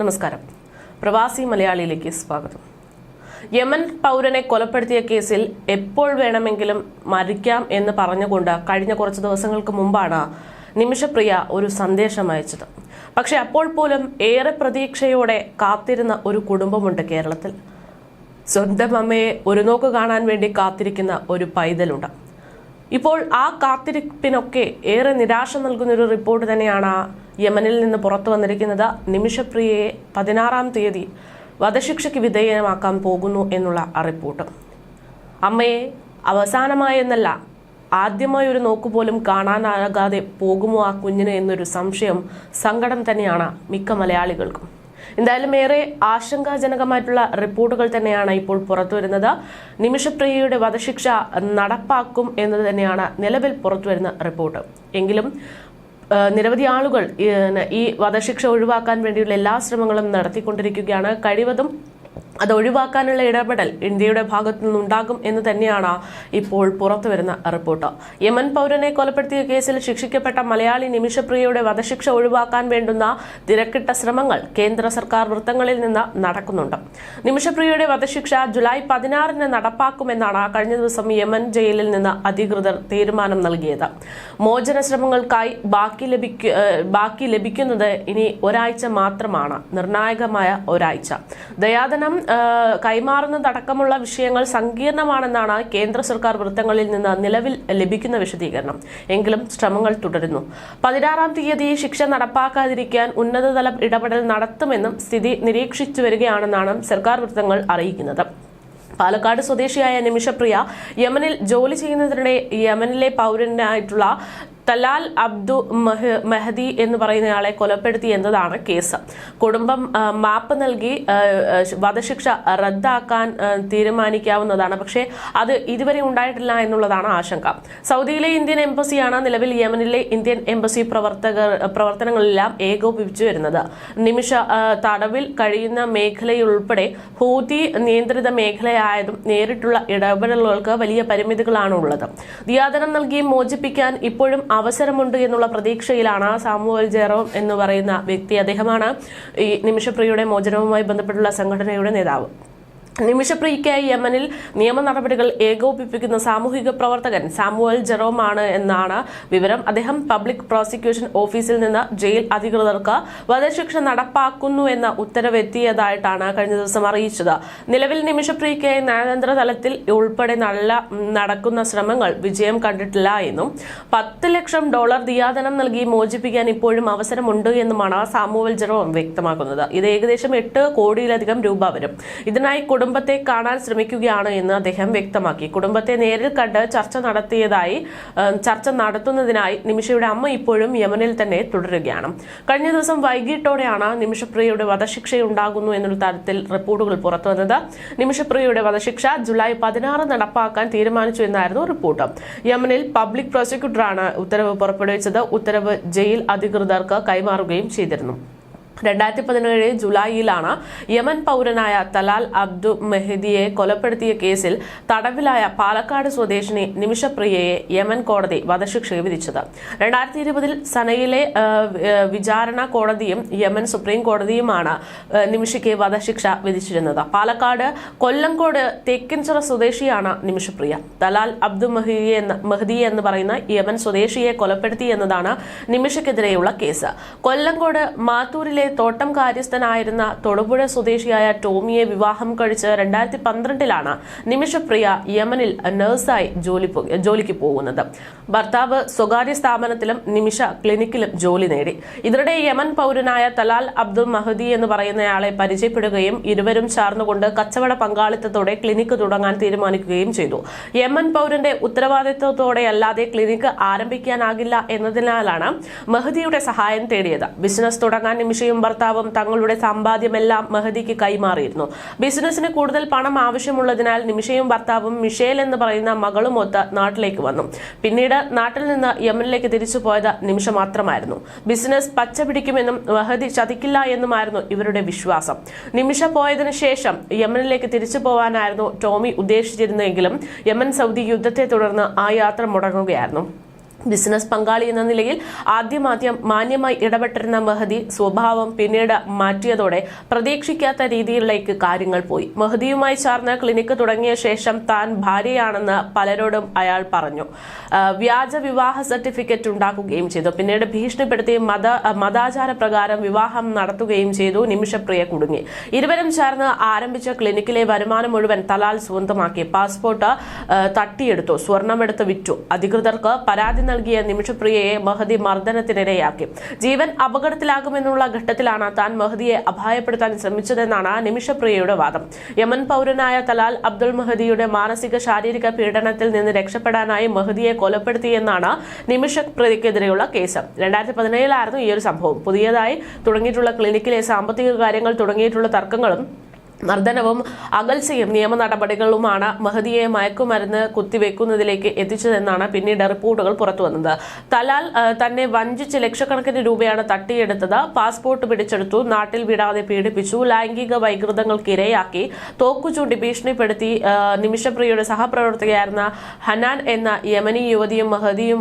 നമസ്കാരം. പ്രവാസി മലയാളിയിലേക്ക് സ്വാഗതം. യമൻ പൗരനെ കൊലപ്പെടുത്തിയ കേസിൽ എപ്പോൾ വേണമെങ്കിലും മരിക്കാം എന്ന് പറഞ്ഞുകൊണ്ട് കഴിഞ്ഞ കുറച്ച് ദിവസങ്ങൾക്ക് മുമ്പാണ് നിമിഷപ്രിയ ഒരു സന്ദേശം അയച്ചത്. പക്ഷെ അപ്പോൾ പോലും ഏറെ പ്രതീക്ഷയോടെ കാത്തിരുന്ന ഒരു കുടുംബമുണ്ട് കേരളത്തിൽ. സ്വന്തം അമ്മയെ ഒരു നോക്ക് കാണാൻ വേണ്ടി കാത്തിരിക്കുന്ന ഒരു പൈതലുണ്ട്. ഇപ്പോൾ ആ കാത്തിരിപ്പിനൊക്കെ ഏറെ നിരാശ നൽകുന്ന ഒരു റിപ്പോർട്ട് തന്നെയാണ് യമനിൽ നിന്ന് പുറത്തു വന്നിരിക്കുന്നത് നിമിഷപ്രിയയെ പതിനാറാം തീയതി വധശിക്ഷയ്ക്ക് വിധേയമാക്കാൻ പോകുന്നു എന്നുള്ള റിപ്പോർട്ട്. അമ്മയെ അവസാനമായെന്നല്ല ആദ്യമായി ഒരു നോക്കുപോലും കാണാനാകാതെ പോകുമോ ആ കുഞ്ഞിന് എന്നൊരു സംശയം സങ്കടം തന്നെയാണ് മിക്ക മലയാളികൾക്കും. എന്തായാലും ഏറെ ആശങ്കാജനകമായിട്ടുള്ള റിപ്പോർട്ടുകൾ തന്നെയാണ് ഇപ്പോൾ പുറത്തുവരുന്നത് നിമിഷപ്രിയയുടെ വധശിക്ഷ നടപ്പാക്കും എന്നത് തന്നെയാണ് നിലവിൽ പുറത്തുവരുന്ന റിപ്പോർട്ട്. എങ്കിലും നിരവധി ആളുകൾ ഈ, വധശിക്ഷ ഒഴിവാക്കാൻ വേണ്ടിയുള്ള എല്ലാ ശ്രമങ്ങളും നടത്തിക്കൊണ്ടിരിക്കുകയാണ്. കഴിവതും അത് ഒഴിവാക്കാനുള്ള ഇടപെടൽ ഇന്ത്യയുടെ ഭാഗത്തു നിന്നുണ്ടാകും എന്ന് തന്നെയാണ് ഇപ്പോൾ പുറത്തുവരുന്ന റിപ്പോർട്ട്. യമൻ പൗരനെ കൊലപ്പെടുത്തിയ കേസിൽ ശിക്ഷിക്കപ്പെട്ട മലയാളി നിമിഷപ്രിയയുടെ വധശിക്ഷ ഒഴിവാക്കാൻ വേണ്ടുന്ന തിരക്കിട്ട ശ്രമങ്ങൾ കേന്ദ്ര സർക്കാർ വൃത്തങ്ങളിൽ നിന്ന് നടക്കുന്നുണ്ട്. നിമിഷപ്രിയയുടെ വധശിക്ഷ ജൂലൈ പതിനാറിന് നടപ്പാക്കുമെന്നാണ് കഴിഞ്ഞ ദിവസം യമൻ ജയിലിൽ നിന്ന് അധികൃതർ തീരുമാനം നൽകിയത്. മോചന ശ്രമങ്ങൾക്കായി ബാക്കി ലഭിക്ക ബാക്കി ലഭിക്കുന്നത് ഇനി ഒരാഴ്ച മാത്രമാണ്. നിർണായകമായ ഒരാഴ്ച. ദയാദനം കൈമാറുന്നതടക്കമുള്ള വിഷയങ്ങൾ സങ്കീർണമാണെന്നാണ് കേന്ദ്ര സർക്കാർ വൃത്തങ്ങളിൽ നിന്ന് നിലവിൽ ലഭിക്കുന്ന വിശദീകരണം. എങ്കിലും ശ്രമങ്ങൾ തുടരുന്നു. പതിനാറാം തീയതി ശിക്ഷ നടപ്പാക്കാതിരിക്കാൻ ഉന്നതതല ഇടപെടൽ നടത്തുമെന്നും സ്ഥിതി നിരീക്ഷിച്ചു വരികയാണെന്നാണ് സർക്കാർ വൃത്തങ്ങൾ അറിയിക്കുന്നത്. പാലക്കാട് സ്വദേശിയായ നിമിഷപ്രിയ യമനിൽ ജോലി ചെയ്യുന്നതിനിടെ യമനിലെ പൗരനായിട്ടുള്ള തലാൽ അബ്ദു മഹ- മെഹദി എന്ന് പറയുന്നയാളെ കൊലപ്പെടുത്തി എന്നതാണ് കേസ്. കുടുംബം മാപ്പ് നൽകി വധശിക്ഷ റദ്ദാക്കാൻ തീരുമാനിക്കാവുന്നതാണ്. പക്ഷേ അത് ഇതുവരെ ഉണ്ടായിട്ടില്ല എന്നുള്ളതാണ് ആശങ്ക. സൗദിയിലെ ഇന്ത്യൻ എംബസിയാണ് നിലവിൽ യമനിലെ ഇന്ത്യൻ എംബസി പ്രവർത്തകർ പ്രവർത്തനങ്ങളെല്ലാം ഏകോപിപ്പിച്ചു വരുന്നത്. നിമിഷ തടവിൽ കഴിയുന്ന മേഖലയുൾപ്പെടെ ഹൂതി നിയന്ത്രിത മേഖലയായതും നേരിട്ടുള്ള ഇടപെടലുകൾക്ക് വലിയ പരിമിതികളാണ് ഉള്ളത് ദിയാദനം നൽകി മോചിപ്പിക്കാൻ ഇപ്പോഴും അവസരമുണ്ട് എന്നുള്ള പ്രതീക്ഷയിലാണ് സാമുവൽ ജെറോം എന്ന് പറയുന്ന വ്യക്തി അദ്ദേഹമാണ് ഈ നിമിഷപ്രിയയുടെ മോചനവുമായി ബന്ധപ്പെട്ടുള്ള സംഘടനയുടെ നേതാവ്. നിമിഷപ്രിയയ്ക്കായി യമനിൽ നിയമ നടപടികൾ ഏകോപിപ്പിക്കുന്ന സാമൂഹിക പ്രവർത്തകൻ സാമുവൽ ജെറോം ആണ് എന്നാണ് വിവരം. അദ്ദേഹം പബ്ലിക് പ്രോസിക്യൂഷൻ ഓഫീസിൽ നിന്ന് ജയിൽ അധികൃതർക്ക് വധശിക്ഷ നടപ്പാക്കുന്നു എന്ന ഉത്തരവെത്തിയതായിട്ടാണ് കഴിഞ്ഞ ദിവസം അറിയിച്ചത്. നിലവിൽ നിമിഷപ്രിയയ്ക്കായി നയതന്ത്ര തലത്തിൽ ഉൾപ്പെടെ നല്ല നടക്കുന്ന ശ്രമങ്ങൾ വിജയം കണ്ടിട്ടില്ല എന്നും പത്ത് ലക്ഷം ഡോളർ ദിയാദനം നൽകി മോചിപ്പിക്കാൻ ഇപ്പോഴും അവസരമുണ്ട് എന്നുമാണ് സാമുവൽ ജെറോം വ്യക്തമാക്കുന്നത്. ഇത് ഏകദേശം എട്ട് കോടിയിലധികം രൂപ വരും. ഇതിനായി കുടുംബത്തെ കാണാൻ ശ്രമിക്കുകയാണ് എന്ന് അദ്ദേഹം വ്യക്തമാക്കി. കുടുംബത്തെ നേരിൽ കണ്ട് ചർച്ച നടത്തിയതായി ചർച്ച നടത്തുന്നതിനായി നിമിഷയുടെ അമ്മ ഇപ്പോഴും യമനിൽ തന്നെ തുടരുകയാണ്. കഴിഞ്ഞ ദിവസം വൈകിട്ടോടെയാണ് നിമിഷപ്രിയയുടെ വധശിക്ഷയുണ്ടാകുന്നു എന്നുള്ള തരത്തിൽ റിപ്പോർട്ടുകൾ പുറത്തുവന്നത്. നിമിഷപ്രിയയുടെ വധശിക്ഷ ജൂലൈ പതിനാറ് നടപ്പാക്കാൻ തീരുമാനിച്ചു എന്നായിരുന്നു റിപ്പോർട്ട്. യമനിൽ പബ്ലിക് പ്രോസിക്യൂട്ടറാണ് ഉത്തരവ് പുറപ്പെടുവിച്ചത്. ഉത്തരവ് ജയിൽ അധികൃതർക്ക് കൈമാറുകയും ചെയ്തിരുന്നു. രണ്ടായിരത്തി പതിനേഴ് ജൂലൈയിലാണ് യമൻ പൗരനായ തലാൽ അബ്ദു മെഹദിയെ കൊലപ്പെടുത്തിയ കേസിൽ തടവിലായ പാലക്കാട് സ്വദേശിനി നിമിഷപ്രിയയെ യമൻ കോടതി വധശിക്ഷ വിധിച്ചത്. രണ്ടായിരത്തി ഇരുപതിൽ സനയിലെ വിചാരണ കോടതിയും യമൻ സുപ്രീം കോടതിയുമാണ് നിമിഷയ്ക്ക് വധശിക്ഷ വിധിച്ചിരുന്നത്. പാലക്കാട് കൊല്ലംകോട് തേക്കിൻചിറ സ്വദേശിയാണ് നിമിഷപ്രിയ. തലാൽ അബ്ദു മെഹിയെ എന്ന മെഹദി എന്ന് പറയുന്ന യമൻ സ്വദേശിയെ കൊലപ്പെടുത്തി എന്നതാണ് നിമിഷയ്ക്കെതിരെയുള്ള കേസ്. കൊല്ലംകോട് മാത്തൂരിലെ തോട്ടം കാര്യസ്ഥനായിരുന്ന തൊടുപുഴ സ്വദേശിയായ ടോമിയെ വിവാഹം കഴിച്ച് രണ്ടായിരത്തി പന്ത്രണ്ടിലാണ് നിമിഷപ്രിയ യമനിൽ നഴ്സായി ജോലി ജോലിക്ക് പോകുന്നത്. ഭർത്താവ് സ്വകാര്യ സ്ഥാപനത്തിലും നിമിഷ ക്ലിനിക്കിലും ജോലി നേടി. ഇതിനിടെ യമൻ പൗരനായ തലാൽ അബ്ദുൾ മഹദി എന്ന് പറയുന്നയാളെ പരിചയപ്പെടുകയും ഇരുവരും ചേർന്നുകൊണ്ട് കച്ചവട പങ്കാളിത്തത്തോടെ ക്ലിനിക്ക് തുടങ്ങാൻ തീരുമാനിക്കുകയും ചെയ്തു. യമൻ പൗരന്റെ ഉത്തരവാദിത്വത്തോടെ അല്ലാതെ ക്ലിനിക്ക് ആരംഭിക്കാനാകില്ല എന്നതിനാലാണ് മഹദിയുടെ സഹായം തേടിയത്. ബിസിനസ് തുടങ്ങാൻ നിമിഷയും ഭർത്താവും തങ്ങളുടെ സമ്പാദ്യമെല്ലാം മെഹദിക്ക് കൈമാറിയിരുന്നു. ബിസിനസിന് കൂടുതൽ പണം ആവശ്യമുള്ളതിനാൽ നിമിഷയും ഭർത്താവും മിഷേൽ എന്ന് പറയുന്ന മകളുമൊത്ത് നാട്ടിലേക്ക് വന്നു. പിന്നീട് നാട്ടിൽ നിന്ന് യമനിലേക്ക് തിരിച്ചു പോയത് നിമിഷ മാത്രമായിരുന്നു. ബിസിനസ് പച്ച പിടിക്കുമെന്നും മെഹദി ചതിക്കില്ല എന്നുമായിരുന്നു ഇവരുടെ വിശ്വാസം. നിമിഷ പോയതിനു ശേഷം യമനിലേക്ക് തിരിച്ചു പോവാനായിരുന്നു ടോമി ഉദ്ദേശിച്ചിരുന്നെങ്കിലും യമൻ സൗദി യുദ്ധത്തെ തുടർന്ന് ആ യാത്ര മുടങ്ങുകയായിരുന്നു. ബിസിനസ് പങ്കാളി എന്ന നിലയിൽ ആദ്യമാദ്യം മാന്യമായി ഇടപെട്ടിരുന്ന മെഹദി സ്വഭാവം പിന്നീട് മാറ്റിയതോടെ പ്രതീക്ഷിക്കാത്ത രീതിയിലേക്ക് കാര്യങ്ങൾ പോയി. മെഹദിയുമായി ചേർന്ന് ക്ലിനിക്ക് തുടങ്ങിയ ശേഷം താൻ ഭാര്യയാണെന്ന് പലരോടും അയാൾ പറഞ്ഞു. വ്യാജ വിവാഹ സർട്ടിഫിക്കറ്റ് ഉണ്ടാക്കുകയും ചെയ്തു. പിന്നീട് ഭീഷണിപ്പെടുത്തി മത മതാചാര പ്രകാരം വിവാഹം നടത്തുകയും ചെയ്തു. നിമിഷപ്രിയ കുടുങ്ങി. ഇരുവരും ചേർന്ന് ആരംഭിച്ച ക്ലിനിക്കിലെ വരുമാനം മുഴുവൻ തലാൽ സ്വന്തമാക്കി. പാസ്പോർട്ട് തട്ടിയെടുത്തു. സ്വർണമെടുത്ത് വിറ്റു. അധികൃതർക്ക് പരാതി നൽകിയ നിമിഷപ്രിയയെ മഹദി മർദ്ദനത്തിനിരയാക്കി. ജീവൻ അപകടത്തിലാകുമെന്നുള്ള ഘട്ടത്തിലാണ് താൻ മഹദിയെ അപായപ്പെടുത്താൻ ശ്രമിച്ചതെന്നാണ് നിമിഷപ്രിയയുടെ വാദം. യമൻ പൗരനായ തലാൽ അബ്ദുൾ മഹദിയുടെ മാനസിക ശാരീരിക പീഡനത്തിൽ നിന്ന് രക്ഷപ്പെടാനായി മഹദിയെ കൊലപ്പെടുത്തിയെന്നാണ് നിമിഷപ്രിയക്കെതിരെയുള്ള കേസ്. രണ്ടായിരത്തി പതിനേഴിലായിരുന്നു ഈ ഒരു സംഭവം. പുതിയതായി തുടങ്ങിയിട്ടുള്ള ക്ലിനിക്കിലെ സാമ്പത്തിക കാര്യങ്ങൾ തുടങ്ങിയിട്ടുള്ള തർക്കങ്ങളും മർദ്ദനവും അകൽച്ചയും നിയമ നടപടികളുമാണ് മഹദിയെ മയക്കുമരുന്ന് കുത്തിവെക്കുന്നതിലേക്ക് എത്തിച്ചതെന്നാണ് പിന്നീട് റിപ്പോർട്ടുകൾ പുറത്തുവന്നത് തലാൽ തന്നെ വഞ്ചിച്ച് ലക്ഷക്കണക്കിന് രൂപയാണ് തട്ടിയെടുത്തത്. പാസ്പോർട്ട് പിടിച്ചെടുത്തു. നാട്ടിൽ വിടാതെ പീഡിപ്പിച്ചു. ലൈംഗിക വൈകൃതങ്ങൾക്ക് ഇരയാക്കി തോക്കുചൂണ്ടി ഭീഷണിപ്പെടുത്തി. നിമിഷപ്രിയയുടെ സഹപ്രവർത്തകയായിരുന്ന ഹനാൻ എന്ന യമനി യുവതിയും മഹദിയും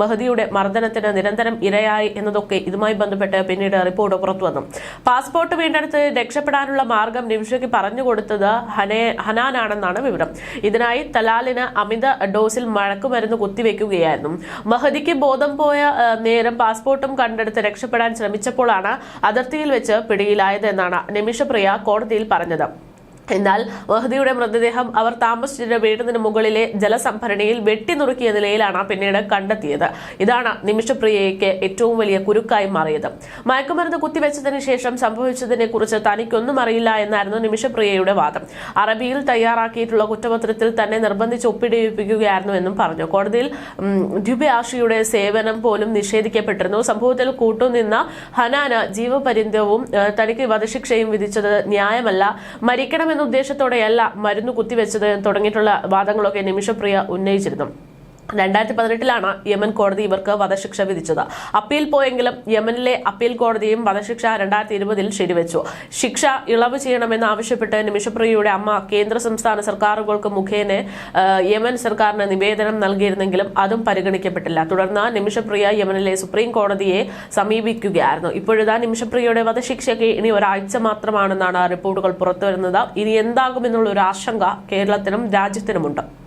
മഹദിയുടെ മർദ്ദനത്തിന് നിരന്തരം ഇരയായി എന്നതൊക്കെ ഇതുമായി ബന്ധപ്പെട്ട് പിന്നീട് റിപ്പോർട്ട് പുറത്തുവന്നു പാസ്പോർട്ട് വീണ്ടെടുത്ത് രക്ഷപ്പെടാനുള്ള മാർഗം നിമിഷയ്ക്ക് പറഞ്ഞു കൊടുത്തത് ഹനേ ഹനാനാണെന്നാണ് വിവരം. ഇതിനായി തലാലിന് അമിത ഡോസിൽ മഴക്കുമരുന്ന് കുത്തിവെക്കുകയായിരുന്നു. മഹദിക്ക് ബോധം പോയ നേരം പാസ്പോർട്ടും കണ്ടെടുത്ത് രക്ഷപ്പെടാൻ ശ്രമിച്ചപ്പോഴാണ് അതിർത്തിയിൽ വെച്ച് പിടിയിലായതെന്നാണ് നിമിഷപ്രിയ കോടതിയിൽ പറഞ്ഞത്. എന്നാൽ വഹദിയുടെ മൃതദേഹം അവർ താമസിച്ചിരുന്ന വീടിന് മുകളിലെ ജലസംഭരണിയിൽ വെട്ടിനുറുക്കിയ നിലയിലാണ് പിന്നീട് കണ്ടെത്തിയത്. ഇതാണ് നിമിഷപ്രിയയ്ക്ക് ഏറ്റവും വലിയ കുരുക്കായി മാറിയത്. മയക്കുമരുന്ന് കുത്തിവെച്ചതിന് ശേഷം സംഭവിച്ചതിനെ കുറിച്ച് തനിക്കൊന്നും അറിയില്ല എന്നായിരുന്നു നിമിഷപ്രിയയുടെ വാദം. അറബിയിൽ തയ്യാറാക്കിയിട്ടുള്ള കുറ്റപത്രത്തിൽ തന്നെ നിർബന്ധിച്ച് ഒപ്പിടിപ്പിക്കുകയായിരുന്നു എന്നും പറഞ്ഞു. കോടതിയിൽ ഉം, സേവനം പോലും നിഷേധിക്കപ്പെട്ടിരുന്നു. സംഭവത്തിൽ കൂട്ടുനിന്ന ഹനാന ജീവപര്യന്തവും തനിക്ക് വധശിക്ഷയും വിധിച്ചത് ന്യായമല്ല. മരിക്കണമെന്ന ഉദ്ദേശത്തോടെയല്ല മരുന്ന് കുത്തിവെച്ചത് തുടങ്ങിയിട്ടുള്ള വാദങ്ങളൊക്കെ നിമിഷപ്രിയ ഉന്നയിച്ചിരുന്നു. രണ്ടായിരത്തി പതിനെട്ടിലാണ് യമൻ കോടതി ഇവർക്ക് വധശിക്ഷ വിധിച്ചത്. അപ്പീൽ പോയെങ്കിലും യമനിലെ അപ്പീൽ കോടതിയും വധശിക്ഷ രണ്ടായിരത്തി ഇരുപതിൽ ശരിവെച്ചു. ശിക്ഷ ഇളവ് ചെയ്യണമെന്ന് ആവശ്യപ്പെട്ട് നിമിഷപ്രിയയുടെ അമ്മ കേന്ദ്ര സംസ്ഥാന സർക്കാരുകൾക്ക് മുഖേന യമൻ സർക്കാരിന് നിവേദനം നൽകിയിരുന്നെങ്കിലും അതും പരിഗണിക്കപ്പെട്ടില്ല. തുടർന്ന് നിമിഷപ്രിയ യമനിലെ സുപ്രീം കോടതിയെ സമീപിക്കുകയായിരുന്നു. ഇപ്പോഴിതാ നിമിഷപ്രിയയുടെ വധശിക്ഷയ്ക്ക് ഇനി ഒരാഴ്ച മാത്രമാണെന്നാണ് റിപ്പോർട്ടുകൾ പുറത്തുവരുന്നത്. ഇനി എന്താകുമെന്നുള്ള ഒരു ആശങ്ക കേരളത്തിനും രാജ്യത്തിനുമുണ്ട്.